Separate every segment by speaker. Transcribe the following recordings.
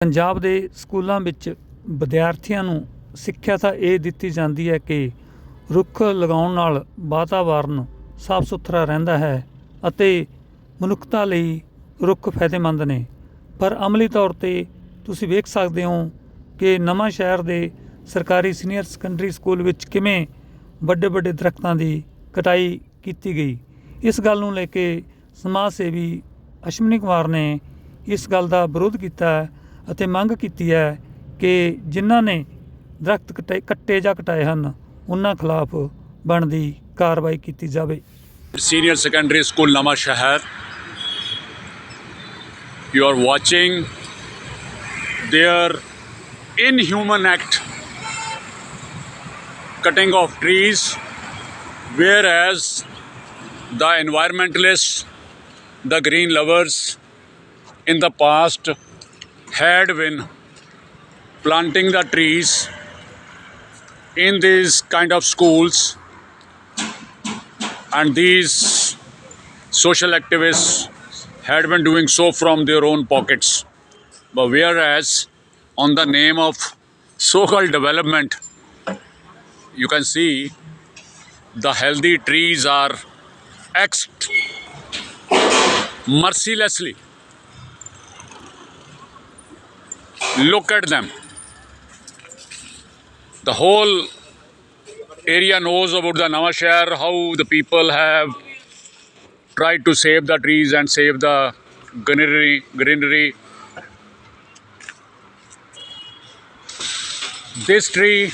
Speaker 1: ਪੰਜਾਬ ਦੇ ਸਕੂਲਾਂ ਵਿੱਚ ਵਿਦਿਆਰਥੀਆਂ ਨੂੰ ਸਿੱਖਿਆ ਤਾਂ ਇਹ ਦਿੱਤੀ ਜਾਂਦੀ ਹੈ ਕਿ ਰੁੱਖ ਲਗਾਉਣ ਨਾਲ ਵਾਤਾਵਰਨ ਸਾਫ਼ ਸੁਥਰਾ ਰਹਿੰਦਾ ਹੈ ਅਤੇ ਮਨੁੱਖਤਾ ਲਈ ਰੁੱਖ ਫਾਇਦੇਮੰਦ ਨੇ। ਪਰ ਅਮਲੀ ਤੌਰ ਤੇ ਤੁਸੀਂ ਵੇਖ ਸਕਦੇ ਹੋ ਕਿ ਨਵਾਂ ਸ਼ਹਿਰ ਦੇ ਸਰਕਾਰੀ ਸੀਨੀਅਰ ਸੈਕੰਡਰੀ ਸਕੂਲ ਵਿੱਚ ਕਿਵੇਂ ਵੱਡੇ ਵੱਡੇ ਦਰਖਤਾਂ ਦੀ ਕਟਾਈ ਕੀਤੀ ਗਈ। ਇਸ ਗੱਲ ਨੂੰ ਲੈ ਕੇ ਸਮਾਜ ਸੇਵੀ ਅਸ਼ਵਨੀ ਕੁਮਾਰ ਨੇ ਇਸ ਗੱਲ ਦਾ ਵਿਰੋਧ ਕੀਤਾ ਅਤੇ ਮੰਗ ਕੀਤੀ ਹੈ ਕਿ ਜਿਨ੍ਹਾਂ ਨੇ ਦਰਖਤ ਕਟੇ ਕੱਟੇ ਜਾਂ ਕਟਾਏ ਹਨ ਉਹਨਾਂ ਖਿਲਾਫ ਬਣਦੀ ਕਾਰਵਾਈ ਕੀਤੀ ਜਾਵੇ
Speaker 2: senior secondary school Nama Shahar. You are watching their inhuman act cutting of trees, whereas the environmentalists, the green lovers in the past had been planting the trees in these kind of schools and these social activists had been doing so from their own pockets. But whereas, on the name of so called development, you can see the healthy trees are axed mercilessly. Look at them. The whole area knows about the Navashahar, how the people have tried to save the trees and save the greenery. greenery. This tree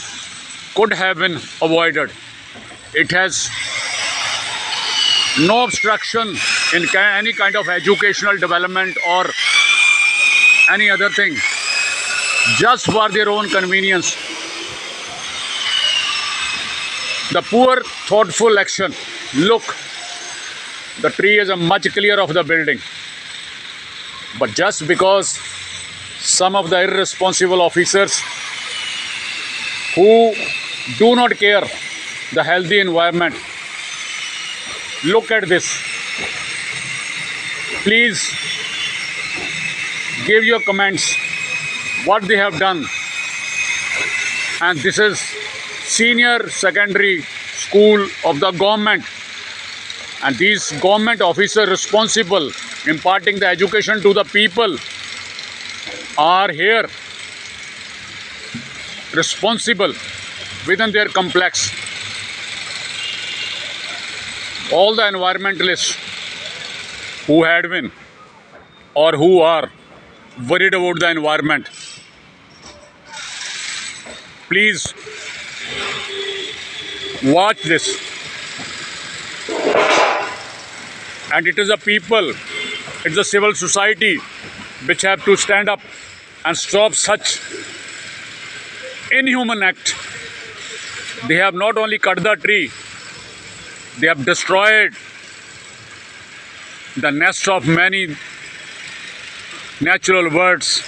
Speaker 2: could have been avoided. It has no obstruction in any kind of educational development or any other thing, just for their own convenience. The poor thoughtful action. Look the tree is a much clear of the building. But just because some of the irresponsible officers who do not care the healthy environment look at this. Please give your comments what they have done. And this is senior secondary school of the government. And these government officers responsible imparting the education to the people are here responsible within their complex. All the environmentalists who had been or who are worried about the environment. Please watch this. And it is the people it's the civil society which have to stand up and stop such inhuman act. They have not only cut the tree they have destroyed the nest of many natural birds